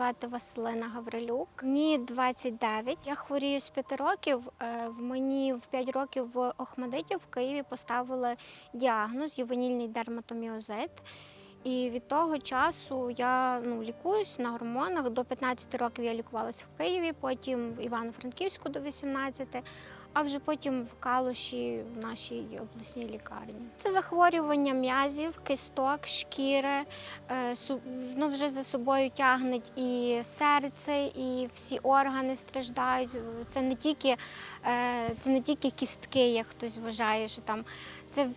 звати Василина Гаврилюк. Мені 29. Я хворію з 5 років. Е, В мені в 5 років в Охмадиті в Києві поставили діагноз ювенільний дерматоміозит. І від того часу я ну, лікуюсь на гормонах. До 15 років я лікувалася в Києві, потім в Івано-Франківську до 18, а вже потім в Калуші в нашій обласній лікарні. Це захворювання м'язів, кисток, шкіри. е, Ну, вже за собою тягнуть і серце, і всі органи страждають. Це не тільки, е, це не тільки кістки, як хтось вважає, що там це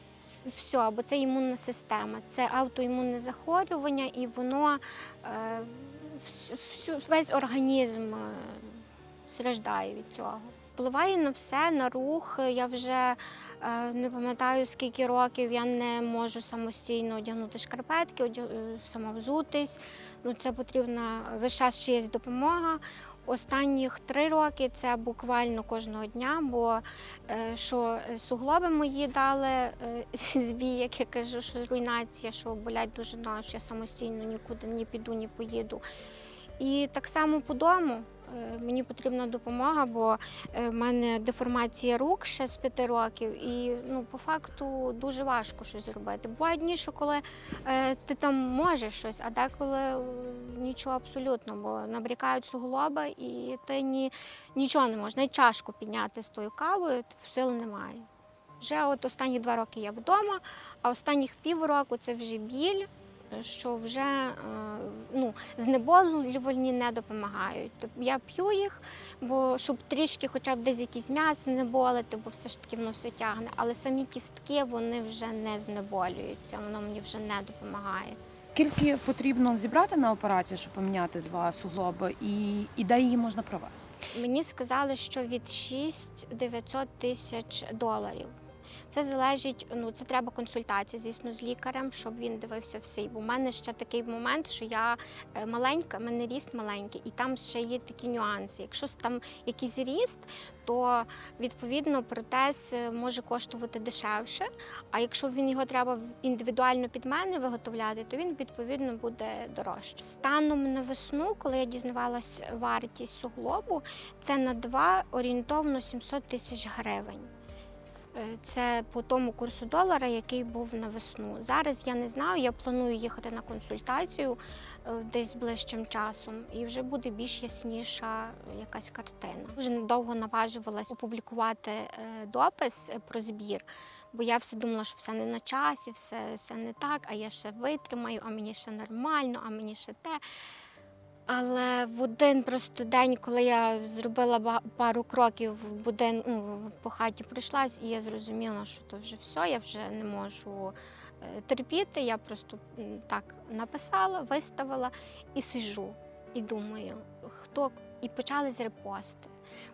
все, бо це імунна система, це аутоімунне захворювання, і воно е, всю, весь організм е, страждає від цього. Впливає на все, на рух. Я вже е, не пам'ятаю скільки років я не можу самостійно одягнути шкарпетки, одя- е, сама взутись. Ну, це потрібна весь час чиясь допомога. Останніх три роки це буквально кожного дня, бо е, що суглоби мої дали е, збій, як я кажу, що руйнація, що болять дуже ноги, що я самостійно нікуди не піду, не поїду. І так само по дому мені потрібна допомога, бо е, в мене деформація рук ще з п'яти років, і ну, по факту дуже важко щось зробити. Бувають дні, що коли е, ти там можеш щось, а деколи е, нічого абсолютно, бо набрікають суглоби, і ти ні, нічого не можеш. Навіть чашку підняти з тою кавою, типу, сил немає. Вже от останні два роки я вдома, а останніх півроку це вже біль, що вже е, ну, знеболювальні не допомагають. Я п'ю їх, бо щоб трішки хоча б десь якісь м'ясо не болити, бо все ж таки воно все тягне. Але самі кістки вони вже не знеболюються, воно мені вже не допомагає. Скільки потрібно зібрати на операцію, щоб поміняти два суглоби, і, і де її можна провести? Мені сказали, що від 6-900 тисяч доларів. Це залежить, ну це треба консультація, звісно, з лікарем, щоб він дивився все. Бо в мене ще такий момент, що я е, маленька, в мене ріст маленький, і там ще є такі нюанси. Якщо там якийсь ріст, то відповідно протез е, може коштувати дешевше. А якщо він його треба індивідуально під мене виготовляти, то він відповідно буде дорожче. Станом на весну, коли я дізнавалась вартість суглобу, це на два орієнтовно 700 тисяч гривень. Е, Це по тому курсу долара, який був на весну. Зараз я не знаю, я планую їхати на консультацію е, десь ближчим часом, і вже буде більш ясніша якась картина. Вже недовго наважувалась опублікувати е, допис е, про збір, бо я все думала, що все не на часі, все, все не так, а я ще витримаю, а мені ще нормально, а мені ще те. Але в один просто день, коли я зробила пару кроків в будин, ну, по хаті пройшлась, і я зрозуміла, що то вже все, я вже не можу е, терпіти. Я просто так написала, виставила і сижу. І думаю, хто і почали з репости.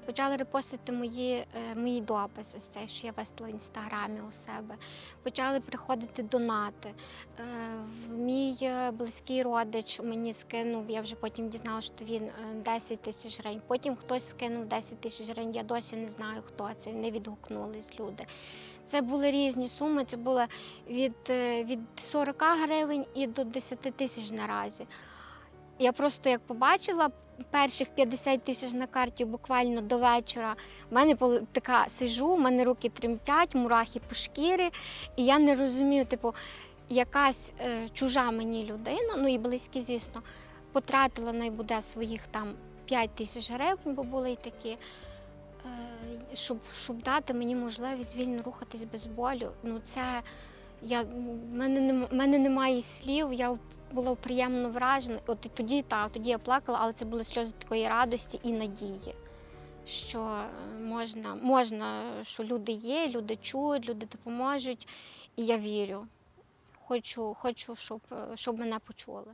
Почали репостити мої, е, мої дописи, ось цей, що я виставила в інстаграмі у себе. Почали приходити донати. Е, Мій е, близький родич мені скинув, я вже потім дізналася, що він е, 10 тисяч гривень. Потім хтось скинув 10 тисяч гривень. Я досі не знаю, хто це. Не відгукнулись люди. Це були різні суми. Це було від, від 40 гривень і до 10 тисяч наразі. Я просто як побачила перших 50 тисяч на карті буквально до вечора. В мене така сижу, в мене руки тремтять, мурахи по шкірі, і я не розумію, типу, якась е, чужа мені людина, ну і близькі, звісно, потратила найбуде своїх там 5 тисяч гривень, бо були і такі. е, Щоб, щоб дати мені можливість вільно рухатись без болю. Ну це я, мене, мене немає слів, я була приємно вражена. От тоді так, тоді я плакала, але це були сльози такої радості і надії, що е, можна, можна, що люди є, люди чують, люди допоможуть, і я вірю. Хочу, хочу щоб, е, щоб мене почули.